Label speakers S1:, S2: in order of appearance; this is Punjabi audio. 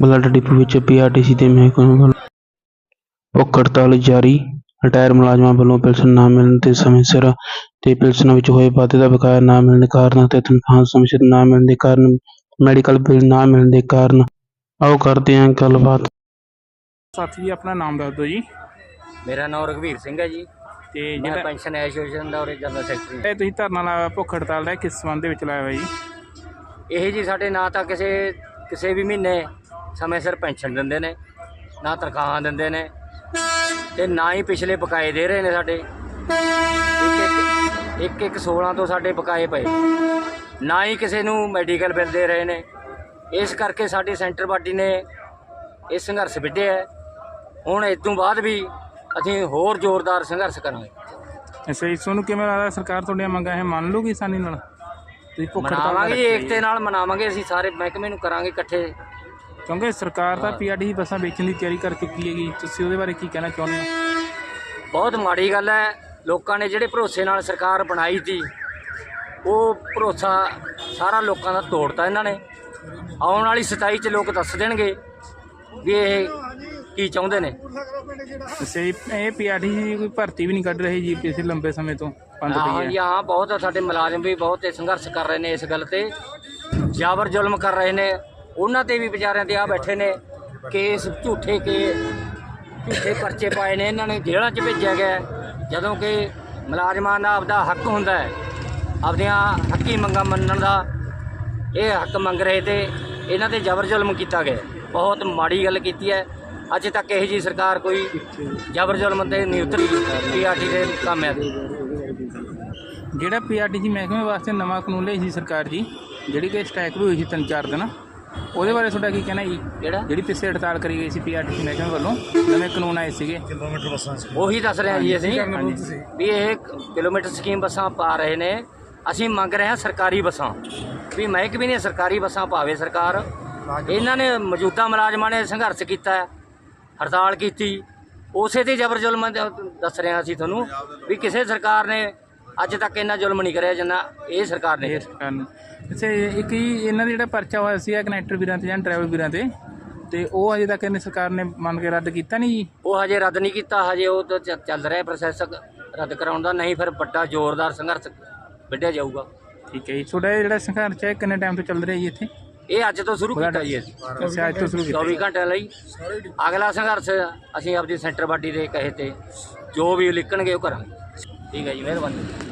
S1: ਬਲੱਡ ਡਿਪੂ ਵਿੱਚ ਪੀਆਰਟੀਸੀ ਤੇ ਮਹਿਕਮੇ ਵੱਲੋਂ ਭੁੱਖ ਹੜਤਾਲ ਜਾਰੀ। ਰਿਟਾਇਰ ਮੁਲਾਜ਼ਮਾਂ ਵੱਲੋਂ ਪੈਨਸ਼ਨ ਨਾ ਮਿਲਣ ਤੇ ਸਮੇਂ ਸਿਰ ਤੇ ਪੈਨਸ਼ਨਾਂ ਵਿੱਚ ਹੋਏ ਵਾਧੇ ਦਾ ਬਕਾਇਆ ਨਾ ਮਿਲਣ ਦੇ ਕਾਰਨ ਅਤੇ ਤਨਖਾਹਾਂ ਸਮੇਂ ਸਿਰ ਨਾ ਮਿਲਣ ਦੇ ਕਾਰਨ ਮੈਡੀਕਲ ਬਿੱਲ ਨਾ ਮਿਲਣ ਦੇ ਕਾਰਨ। ਆਓ ਕਰਦੇ ਹਾਂ ਗੱਲਬਾਤ।
S2: ਸਾਥੀ ਜੀ ਆਪਣਾ ਨਾਮ ਦੱਸ ਦਿਓ ਜੀ।
S3: ਮੇਰਾ ਨਾਮ ਰਘਵੀਰ ਸਿੰਘ ਹੈ ਜੀ।
S2: ਤੇ
S3: ਮੈਂ
S2: ਜਿਹੜਾ
S3: ਪੈਨਸ਼ਨ ਐਸੋਸੀਏਸ਼ਨ ਦਾ ਉਰੇ ਜਨਰਲ ਸੈਕਟਰੀ
S2: ਇਹ ਤੁਸੀਂ ਧਰਨਾ ਲਾਇਆ ਭੁੱਖ ਹੜਤਾਲ ਦਾ ਇਹ ਕਿਸ ਸੰਬੰਧ ਦੇ ਵਿੱਚ ਲਾਇਆ ਹੋਇਆ ਜੀ?
S3: ਇਹ ਜੀ ਸਾਡੇ ਨਾ ਤਾਂ ਕਿਸੇ ਕਿਸੇ ਵੀ ਮਹੀਨੇ ਸਮੇਂ ਸਿਰ ਪੈਨਸ਼ਨ ਦਿੰਦੇ ਨੇ ਨਾ ਤਨਖਾਹਾਂ ਦਿੰਦੇ ਨੇ ਤੇ ਨਾ ਹੀ ਪਿਛਲੇ ਬਕਾਏ ਦੇ ਰਹੇ ਨੇ ਸਾਡੇ। ਇੱਕ ਇੱਕ ਇੱਕ 16 ਤੋਂ ਸਾਡੇ ਬਕਾਏ ਪਏ। ਨਾ ਹੀ ਕਿਸੇ ਨੂੰ ਮੈਡੀਕਲ ਬਿੱਲ ਦੇ ਰਹੇ ਨੇ। ਇਸ ਕਰਕੇ ਸਾਡੀ ਸੈਂਟਰ ਪਾਰਟੀ ਨੇ ਇਹ ਸੰਘਰਸ਼ ਵਿੱਢਿਆ ਹੈ। ਹੁਣ ਇਸ ਤੋਂ ਬਾਅਦ ਵੀ ਅਸੀਂ ਹੋਰ ਜ਼ੋਰਦਾਰ ਸੰਘਰਸ਼ ਕਰਾਂਗੇ।
S2: ਅੱਛਾ ਜੀ ਤੁਹਾਨੂੰ ਕਿਵੇਂ ਲੱਗਦਾ ਸਰਕਾਰ ਤੁਹਾਡੀਆਂ ਮੰਗਾਂ ਇਹ ਮੰਨ ਲੂਗੀ ਆਸਾਨੀ ਨਾਲ? ਤੁਸੀਂ ਭੁੱਖ ਹੜਤਾਲ
S3: ਮਨਾਵਾਂਗੇ ਏਕਤੇ ਨਾਲ ਮਨਾਵਾਂਗੇ ਅਸੀਂ ਸਾਰੇ ਮਹਿਕਮੇ ਨੂੰ ਕਰਾਂਗੇ ਇਕੱਠੇ।
S2: ਕਿਉਂਕਿ ਸਰਕਾਰ ਤਾਂ ਪੀਆਰਡੀ ਬੱਸਾਂ ਵੇਚਣ ਦੀ ਤਿਆਰੀ ਕਰ ਚੁੱਕੀ ਹੈਗੀ। ਤੁਸੀਂ ਉਹਦੇ ਬਾਰੇ ਕੀ ਕਹਿਣਾ ਚਾਹੁੰਦੇ ਹੋ?
S3: ਬਹੁਤ ਮਾੜੀ ਗੱਲ ਹੈ। ਲੋਕਾਂ ਨੇ ਜਿਹੜੇ ਭਰੋਸੇ ਨਾਲ ਸਰਕਾਰ ਬਣਾਈ ਸੀ ਉਹ ਭਰੋਸਾ ਸਾਰਾ ਲੋਕਾਂ ਦਾ ਤੋੜਤਾ ਇਹਨਾਂ ਨੇ। ਆਉਣ ਵਾਲੀ 27 ਚ ਲੋਕ ਦੱਸ ਦੇਣਗੇ ਵੀ ਇਹ ਕੀ ਚਾਹੁੰਦੇ ਨੇ।
S2: ਜੀ ਇਹ ਪੀਆਰਡੀ ਕੋਈ ਭਰਤੀ ਵੀ ਨਹੀਂ ਕੱਢ ਰਹੀ ਜੀ ਪਿਛਲੇ ਲੰਬੇ ਸਮੇਂ ਤੋਂ ਬੰਦ
S3: ਹਾਂ
S2: ਪਈ
S3: ਜੀ
S2: ਹੈ
S3: ਹਾਂ ਬਹੁਤ ਸਾਡੇ ਮੁਲਾਜ਼ਮ ਵੀ ਬਹੁਤ ਸੰਘਰਸ਼ ਕਰ ਰਹੇ ਨੇ ਇਸ ਗੱਲ ਤੇ। ਜਾਬਰ ਜ਼ੁਲਮ ਕਰ ਰਹੇ ਨੇ। ਉਹਨਾਂ ਤੇ ਵੀ ਵਿਚਾਰਿਆਂ ਤੇ ਆ ਬੈਠੇ ਨੇ ਕੇਸ ਝੂਠੇ ਕੇ ਝੂਠੇ ਪਰਚੇ ਪਾਏ ਨੇ, ਇਹਨਾਂ ਨੇ ਜੇਲ੍ਹਾਂ 'ਚ ਭੇਜਿਆ ਗਿਆ ਜਦੋਂ ਕਿ ਮੁਲਾਜ਼ਮਾਂ ਦਾ ਆਪਦਾ ਹੱਕ ਹੁੰਦਾ ਹੈ, ਆਪਦੀਆਂ ਹੱਕੀ ਮੰਗਾਂ ਮੰਨਣ ਦਾ, ਇਹ ਹੱਕ ਮੰਗ ਰਹੇ ਤੇ ਇਹਨਾਂ ਤੇ ਜ਼ਬਰ ਜ਼ੁਲਮ ਕੀਤਾ ਗਿਆ ਬਹੁਤ ਮਾੜੀ ਗੱਲ ਕੀਤੀ ਹੈ। ਅੱਜ ਤੱਕ ਇਹ ਜੀ ਸਰਕਾਰ ਕੋਈ ਜ਼ਬਰ ਜ਼ੁਲਮ ਤੇ ਨਹੀਂ ਉਤਰੀ, ਪੀਆਰਟੀ ਦੇ ਕਾਮਿਆਂ ਤੇ
S2: ਜਿਹੜਾ ਪੀਆਰਡੀਸੀ ਮਹਿਕਮੇ ਵਾਸਤੇ ਨਵਾਂ ਕਾਨੂੰਨ ਲਿਆਈ ਸੀ ਸਰਕਾਰ ਜੀ, ਜਿਹੜੀ ਕਿ ਸਟ੍ਰਾਈਕ ਵੀ ਹੋਈ ਸੀ ਤਿੰਨ ਚਾਰ ਦਿਨ ਉਹਦੇ ਬਾਰੇ ਤੁਹਾਡਾ ਕੀ ਕਹਿਣਾ ਜੀ?
S3: ਜਿਹੜਾ
S2: ਜਿਹੜੀ ਪਿੱਛੇ ਹੜਤਾਲ ਕਰੀ ਗਈ ਸੀ ਪੀਆਰਟੀਸੀ ਮਹਿਕਮੇ ਵੱਲੋਂ ਨਵੇਂ ਕਾਨੂੰਨ ਆਏ ਸੀਗੇ।
S3: ਉਹੀ ਦੱਸ ਰਹੇ ਹਾਂ ਜੀ ਅਸੀਂ ਵੀ ਇਹ ਕਿਲੋਮੀਟਰ ਸਕੀਮ ਬੱਸਾਂ ਪਾ ਰਹੇ ਨੇ। ਅਸੀਂ ਮੰਗ ਰਹੇ ਹਾਂ ਸਰਕਾਰੀ ਬੱਸਾਂ। ਵੀ ਮਹਿਕਮੇ ਦੀਆਂ ਸਰਕਾਰੀ ਬੱਸਾਂ ਪਾਵੇ ਸਰਕਾਰ। ਇਹਨਾਂ ਨੇ ਮੌਜੂਦਾ ਮੁਲਾਜ਼ਮਾਂ ਨੇ ਸੰਘਰਸ਼ ਕੀਤਾ ਹੈ, ਹੜਤਾਲ ਕੀਤੀ। ਉਸੇ ਤੇ ਜ਼ਬਰ ਜ਼ੁਲਮ ਦੇ ਦੱਸ ਰਹੇ ਹਾਂ ਅਸੀਂ ਤੁਹਾਨੂੰ ਵੀ ਕਿਸੇ ਸਰਕਾਰ ਨੇ ਅੱਜ ਤੱਕ ਇੰਨਾ ਜ਼ੁਲਮ ਨਹੀਂ ਕਰਿਆ ਜਿੰਨਾ ਇਹ ਸਰਕਾਰ ਨੇ
S2: ਇਹ ਸਰਕਾਰ ਨੇ। ਅੱਛਾ ਇਹ- ਇੱਕ ਹੀ ਇਹਨਾਂ ਦਾ ਜਿਹੜਾ ਪਰਚਾ ਹੋਇਆ ਸੀ ਕਨੈਕਟਰ ਵੀਰਾਂ ਤੇ ਜਾਂ ਡਰਾਈਵਰ ਵੀਰਾਂ ਤੇ ਤੇ ਉਹ ਅਜੇ ਤੱਕ ਇਹਨੇ ਸਰਕਾਰ ਨੇ ਮੰਨ ਕੇ ਰੱਦ ਕੀਤਾ ਨਹੀਂ ਜੀ?
S3: ਉਹ ਹਜੇ ਰੱਦ ਨਹੀਂ ਕੀਤਾ ਹਜੇ ਉਹ ਤਾਂ ਚ- ਚੱਲ ਰਿਹਾ ਪ੍ਰੋਸੈਸ ਰੱਦ ਕਰਾਉਣ ਦਾ ਨਹੀਂ ਫਿਰ ਵੱਡਾ ਜ਼ੋਰਦਾਰ ਸੰਘਰਸ਼ ਵਿੱਢਿਆ ਜਾਊਗਾ।
S2: ਠੀਕ ਹੈ ਜੀ। ਤੁਹਾਡਾ ਇਹ ਜਿਹੜਾ ਸੰਘਰਸ਼ ਹੈ ਕਿੰਨੇ ਟਾਈਮ ਤੋਂ ਚੱਲ ਰਿਹਾ ਜੀ ਇੱਥੇ?
S3: ਇਹ ਅੱਜ ਤੋਂ ਸ਼ੁਰੂ ਕੀਤਾ ਜੀ ਅਸੀਂ।
S2: ਅੱਛਾ ਅੱਜ ਤੋਂ ਸ਼ੁਰੂ ਕੀਤਾ।
S3: 24 ਘੰਟਿਆਂ ਲਈ। ਅਗਲਾ ਸੰਘਰਸ਼ ਅਸੀਂ ਆਪਣੀ ਸੈਂਟਰ ਬਾਡੀ ਦੇ ਕਹੇ ਤੇ ਜੋ ਵੀ ਲਿਖਣਗੇ ਉਹ ਕਰਾਂਗੇ। ਠੀਕ ਹੈ ਜੀ ਮਿਹਰਬਾਨੀ।